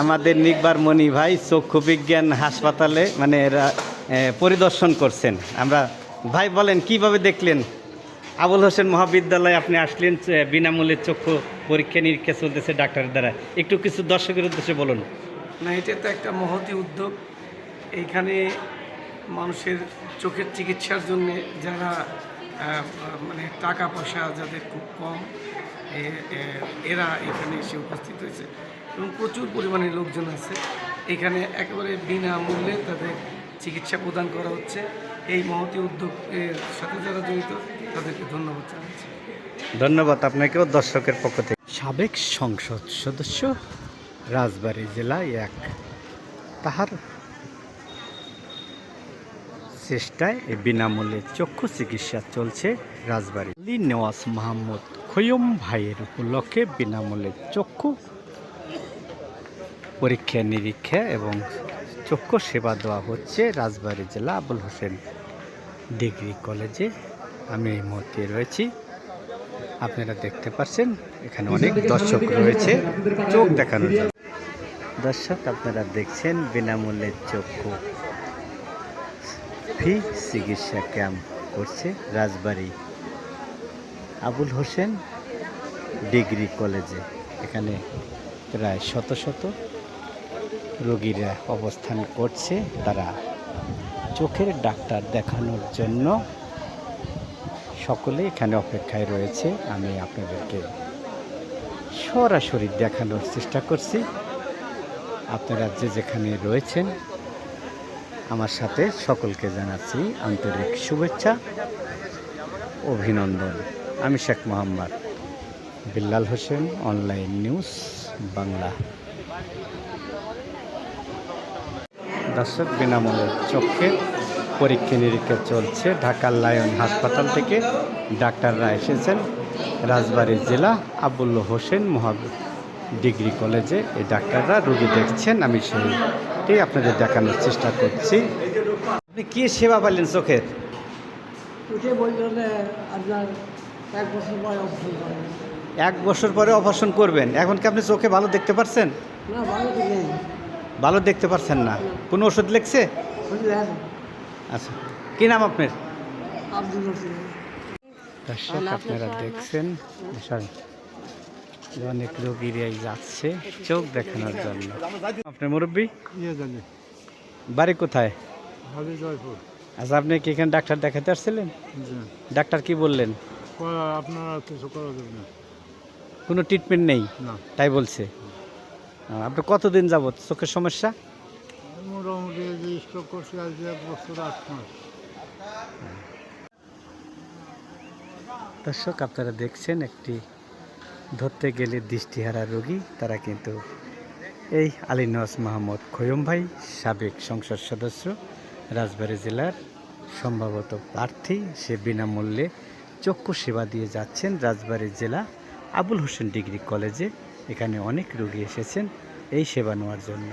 আমাদের নিকবার মণি ভাই চক্ষু বিজ্ঞান হাসপাতালে মানে এরা, পরিদর্শন করছেন। আমরা ভাই বলেন কীভাবে দেখলেন? আবুল হোসেন মহাবিদ্যালয়ে আপনি আসলেন বিনামূল্যে চক্ষু পরীক্ষা নিরীক্ষা চলতেছে ডাক্তারের দ্বারা। একটু কিছু দর্শকের উদ্দেশ্যে বলুন। না এটা তো একটা মহতি উদ্যোগ। এইখানে মানুষের চোখের চিকিৎসার জন্য যারা মানে টাকা পয়সা যাদের খুব কম এরা এখানে এসে উপস্থিত হয়েছে। এবং প্রচুর পরিমাণে লোকজন আছে। এখানে একেবারে বিনামূল্যে তাদের চিকিৎসা প্রদান করা হচ্ছে। এই মহতি উদ্যোগের সাথে যারা জড়িত তাদেরকে ধন্যবাদ জানাচ্ছি। ধন্যবাদ আপনাকেও দর্শকের পক্ষ থেকে। সাবেক সংসদ সদস্য রাজবাড়ী জেলা এক তাহার চেষ্টায় এই বিনামূল্যে চক্ষু চিকিৎসা চলছে রাজবাড়ী। আলী নেওয়াজ মাহমুদ খৈয়ম ভাইয়ের উপলক্ষে বিনামূল্যে চক্ষু পরীক্ষা নিরীক্ষা এবং চক্ষু সেবা দেওয়া হচ্ছে রাজবাড়ী জেলা আবুল হোসেন ডিগ্রি কলেজে। আমি এই মুহূর্তে রয়েছি। আপনারা দেখতে পাচ্ছেন, এখানে অনেক দর্শক রয়েছে, চোখ দেখানোর জন্য। দর্শক, আপনারা দেখছেন বিনামূল্যে চক্ষু ফি চিকিৎসা ক্যাম্প করছে রাজবাড়ী আবুল হোসেন ডিগ্রি কলেজে। এখানে প্রায় শত শত রোগীরা অবস্থান করছে, তারা চোখের ডাক্তার দেখানোর জন্য। সকলে এখানে অপেক্ষায় রয়েছে। আমি আপনাদেরকে সরাসরি দেখানোর চেষ্টা করছি। আপনারা যে যেখানে রয়েছেন, আমার সাথে সকলকে জানাচ্ছি আন্তরিক শুভেচ্ছা, অভিনন্দন। আমি শেখ মোহাম্মদ বিল্লাল হোসেন, অনলাইন নিউজ বাংলা। দর্শক বিনামূল্যে চোখের পরীক্ষা নিরীক্ষা চলছে ঢাকার লায়ন হাসপাতাল থেকে। ডাক্তাররা এসেছেন রাজবাড়ী জেলা আবুল হোসেন মহা ডিগ্রি কলেজে। এই ডাক্তাররা রোগী দেখছেন আমি সেইটাই আপনাদের দেখানোর চেষ্টা করছি। আপনি কী সেবা পাইলেন চোখের? এক বছর পরে অপারেশন করবেন। এখন কি আপনি চোখে ভালো দেখতে পারছেন? না ভালো ভালো দেখতে পারছেন না। কোনো ওষুধ লেগছে? বুঝলেন আচ্ছা কি নাম আপনার? দর্শক আপনারা দেখছেন অনেক রোগীরাই যাচ্ছে চোখ দেখানোর জন্য। আপনার মুরব্বী? ইয়ে বাড়ি কোথায়? জয়পুর। আচ্ছা আপনি কি এখানে ডাক্তার দেখাতে আসছিলেন? ডাক্তার কি বললেন? আপনারা কিছু করা যাবে না কোনো ট্রিটমেন্ট নেই? না। তাই বলছে? আহ, আপনার কতদিন যাবত চোখের সমস্যা? মোটামুটি যে স্ট্রোক করছে আজ এক বছর আট মাস। দর্শক আপনারা দেখছেন একটি ধরতে গেলে দৃষ্টিহারা রোগী তারা কিন্তু এই আলী নওয়াজ মাহমুদ খৈয়ম ভাই সাবেক সংসদ সদস্য রাজবাড়ী জেলার সম্ভবত প্রার্থী। সে বিনামূল্যে চক্ষু সেবা দিয়ে যাচ্ছেন রাজবাড়ী জেলা আবুল হোসেন ডিগ্রি কলেজে। এখানে অনেক রোগী এসেছেন এই সেবা নেওয়ার জন্য।